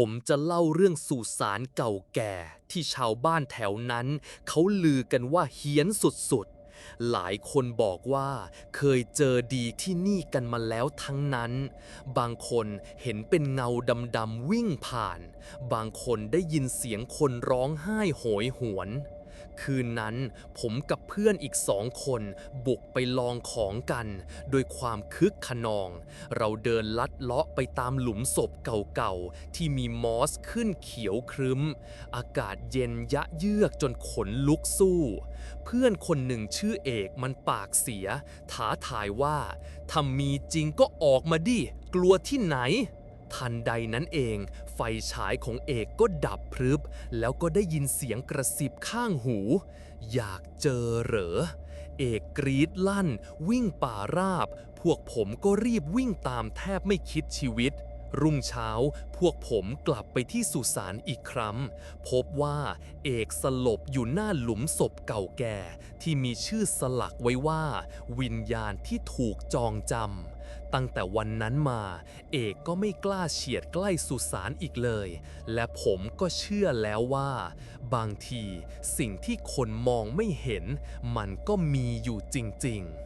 ผมจะเล่าเรื่องสุสานเก่าแก่ที่ชาวบ้านแถวนั้น เขาลือกันว่าเฮี้ยนสุดๆ หลายคนบอกว่าเคยเจอดีที่นี่กันมาแล้วทั้งนั้น บางคนเห็นเป็นเงาดำๆวิ่งผ่าน บางคนได้ยินเสียงคนร้องไห้โหยหวน คืนนั้นผมกับเพื่อนอีกสองคนบุกไปลองของกันโดยความคึกขนอง เราเดินลัดเลาะไปตามหลุมศพเก่าๆ ที่มีมอสขึ้นเขียวครึ้ม อากาศเย็นยะเยือกจนขนลุกสู้ เพื่อนคนหนึ่งชื่อเอกมันปากเสียท้าทายว่าถ้ามีจริงก็ออกมาดิ กลัวที่ไหน ทันใดนั้นเอง ไฟฉายของเอกก็ดับพรึบ แล้วก็ได้ยินเสียงกระซิบข้างหู อยากเจอเหรอ เอกกรีดลั่น วิ่งป่าราบ พวกผมก็รีบวิ่งตามแทบไม่คิดชีวิต รุ่งเช้าพวกผมกลับไปที่สุสานอีกครั้ง พบว่าเอกสลบอยู่หน้าหลุมศพเก่าแก่ ที่มีชื่อสลักไว้ว่า วิญญาณที่ถูกจองจำ ตั้งแต่วันนั้นมา เอกก็ไม่กล้าเฉียดใกล้สุสานอีกเลย และผมก็เชื่อแล้วว่า บางทีสิ่งที่คนมองไม่เห็น มันก็มีอยู่จริง ๆ